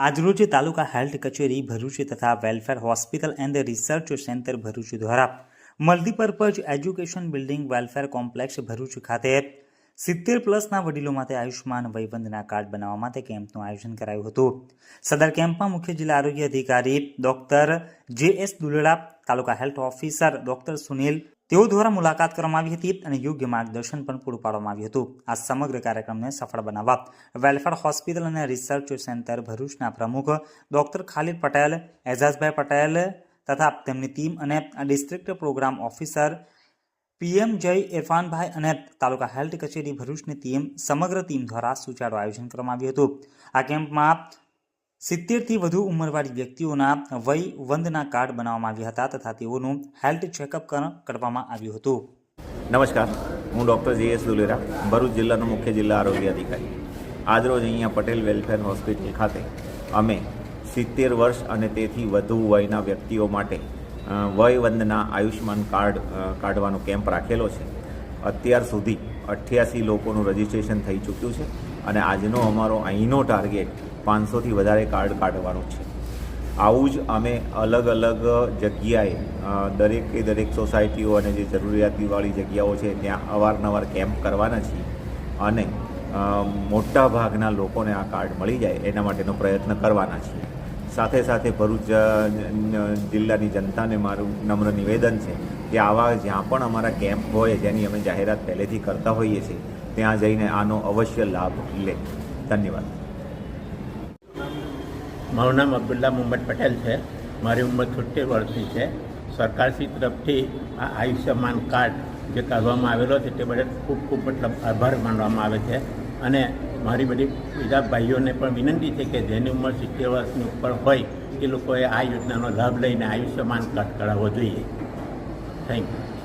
આજરોજ તાલુકા હેલ્થ કચેરી ભરૂચ તથા welfare hospital and research centre Bharuch દ્વારા multipurpose education building welfare complex Bharuch ખાતે સિત્તેર પ્લસના વડીલો માટે આયુષ્માન વયવંદના કાર્ડ બનાવવા માટે કેમ્પનું આયોજન કરાયું હતું. સદર કેમ્પમાં મુખ્ય જિલ્લા આરોગ્ય અધિકારી doctor J S Dulda, taluka health officer doctor Sunil તેઓ દ્વારા મુલાકાત કરવામાં આવી હતી અને યોગ્ય માર્ગદર્શન પણ પૂરું પાડવામાં આવ્યું હતું. આ સમગ્ર કાર્યક્રમને સફળ બનાવવા વેલફેર હોસ્પિટલ અને રિસર્ચ સેન્ટર ભરૂચના પ્રમુખ ડોક્ટર ખાલિદ પટેલ, એઝાઝભાઈ પટેલ તથા તેમની ટીમ અને ડિસ્ટ્રિક્ટ પ્રોગ્રામ ઓફિસર પીએમ જય ઇરફાનભાઈ અને તાલુકા હેલ્થ કચેરી ભરૂચની ટીમ સમગ્ર ટીમ દ્વારા સુચારુ આયોજન કરવામાં આવ્યું હતું. આ કેમ્પમાં સિત્તેરથી વધુ ઉંમરવાળી વ્યક્તિઓના વય વંદના કાર્ડ બનાવવામાં આવ્યા હતા તથા તેઓનું હેલ્થ ચેકઅપ કરવામાં આવ્યું હતું. નમસ્કાર. હું ડૉક્ટર જે એસ દુલેરા, ભરૂચ જિલ્લાનો મુખ્ય જિલ્લા આરોગ્ય અધિકારી. આજરોજ અહીંયા પટેલ વેલફેર હોસ્પિટલ ખાતે અમે સિત્તેર વર્ષ અને તેથી વધુ વયના વ્યક્તિઓ માટે વય વંદના આયુષ્માન કાર્ડ કાઢવાનો કેમ્પ રાખેલો છે. અત્યાર સુધી અઠ્યાસી લોકોનું રજિસ્ટ્રેશન થઈ ચૂક્યું છે અને આજનો અમારો અહીંનો ટાર્ગેટ પાંચસોથી વધારે કાર્ડ કાઢવાનું છે. આવું જ અમે અલગ અલગ જગ્યાએ દરેકે દરેક સોસાયટીઓ અને જે જરૂરિયાતીવાળી જગ્યાઓ છે, ત્યાં અવારનવાર કેમ્પ કરવાના છીએ અને મોટા ભાગના લોકોને આ કાર્ડ મળી જાય એના માટેનો પ્રયત્ન કરવાના છીએ. સાથે સાથે ભરૂચ જિલ્લાની જનતાને મારું નમ્ર નિવેદન છે કે આવા જ્યાં પણ અમારા કેમ્પ હોય, જેની અમે જાહેરાત પહેલેથી કરતા હોઈએ છીએ, ત્યાં જઈને આનો અવશ્ય લાભ લે. ધન્યવાદ. મારું નામ અબ્દુલ્લા મોહમ્મદ પટેલ છે. મારી ઉંમર છોતેર વર્ષની છે. સરકારશ્રી તરફથી આ આયુષ્યમાન કાર્ડ જે કાઢવામાં આવેલો છે તે બદલ ખૂબ ખૂબ મતલબ આભાર માનવામાં આવે છે. અને મારી બધી બીજા ભાઈઓને પણ વિનંતી છે કે જેની ઉંમર સિત્તેર વર્ષની ઉપર હોય એ લોકોએ આ યોજનાનો લાભ લઈને આયુષ્યમાન કાર્ડ કઢાવવો જોઈએ. Thank you